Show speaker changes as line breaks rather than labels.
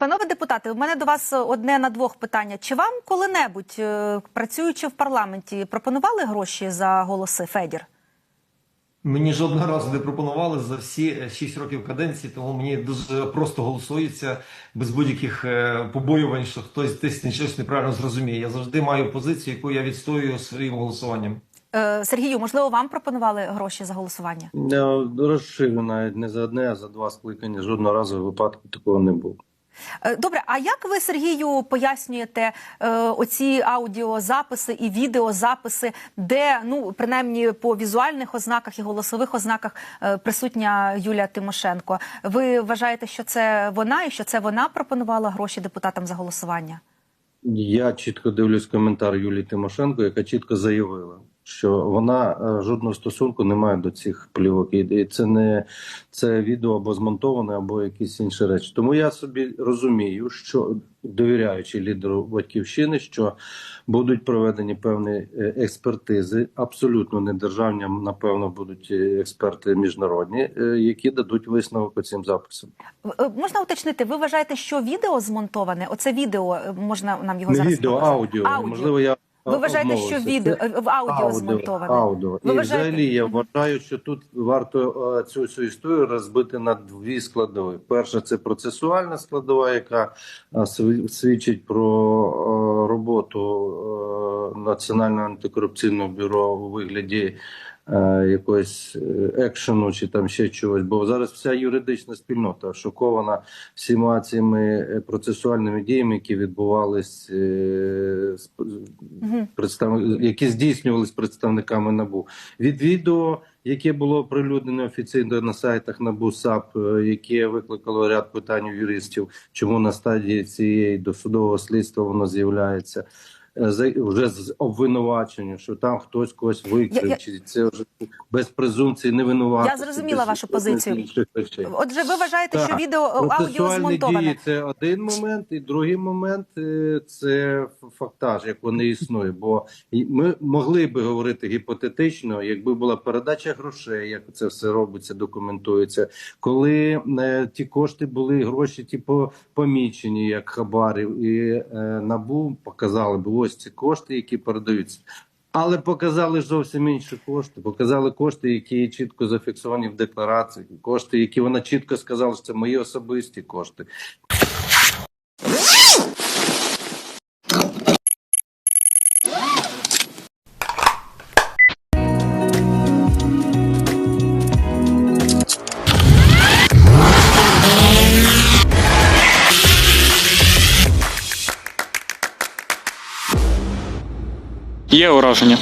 Панове депутати, у мене до вас одне на двох питання. Чи вам коли-небудь, е, працюючи в парламенті, пропонували гроші за голоси Федір?
Мені жодного разу не пропонували за всі 6 років каденції, тому мені дуже просто голосується без будь-яких е, побоювань, що хтось десь щось неправильно зрозуміє. Я завжди маю позицію, яку я відстоюю своїм голосуванням.
Е, Сергію, можливо, вам пропонували гроші за голосування?
Я розширю навіть не за одне, а за два скликання. Жодного разу випадку такого не було.
Е, Добре, а як ви Сергію пояснюєте е, оці аудіозаписи і відеозаписи, де ну принаймні по візуальних ознаках і голосових ознаках е, присутня Юлія Тимошенко? Ви вважаєте, що це вона і що це вона пропонувала гроші депутатам за голосування?
Я чітко дивлюсь коментар Юлії Тимошенко, яка чітко заявила, що вона е, жодного стосунку не має до цих плівок. І- це не це відео або змонтоване, або якісь інші речі. Тому я собі розумію, що довіряючи лідеру батьківщини, що будуть проведені певні е, експертизи, абсолютно не державні, напевно, будуть е, експерти міжнародні, які дадуть висновок цим записам.
Можна уточнити, ви вважаєте, що відео змонтоване? Оце відео можна нам його
Не
зараз
відео,
показати?
аудіо. Можливо, я
Ви вважаєте, що відео е, в аудіо, змонтоване?
Аудіо.
Ви
І
вважаєте-
взагалі я вважаю, що тут варто цю цю історію розбити на дві складові. Перша це процесуальна складова, яка е, свідчить про е, роботу е, Національного антикорупційного бюро у вигляді. Е, Якогось е, екшену чи там ще чогось, бо зараз вся юридична спільнота шокована всіма цими е, процесуальними діями, які відбувались представ... які здійснювались представниками НАБУ. Від відео, яке було оприлюднене офіційно на сайтах НАБУ САП, яке викликало ряд питань у юристів, чому на стадії цієї досудового слідства воно з'являється. Е, Вже з обвинуваченням, що там хтось когось викрив,
Я-
чи це вже без презумпції невинуватості.
Я зрозуміла вашу позицію. Отже, ви вважаєте, що відео аудіо змонтоване?
дії це один момент, і другий момент е, це фактаж, як вони існують. Бо ми могли би говорити гіпотетично, якби була передача грошей, як це все робиться, документується. Коли е, ті кошти були гроші, типу помічені як хабарів, і е, набу показали б ось ці кошти, які передаються. Але показали зовсім інші кошти. Показали кошти, які чітко зафіксовані в декларації. Кошти, які вона чітко сказала, що це мої особисті кошти.
Є ураження.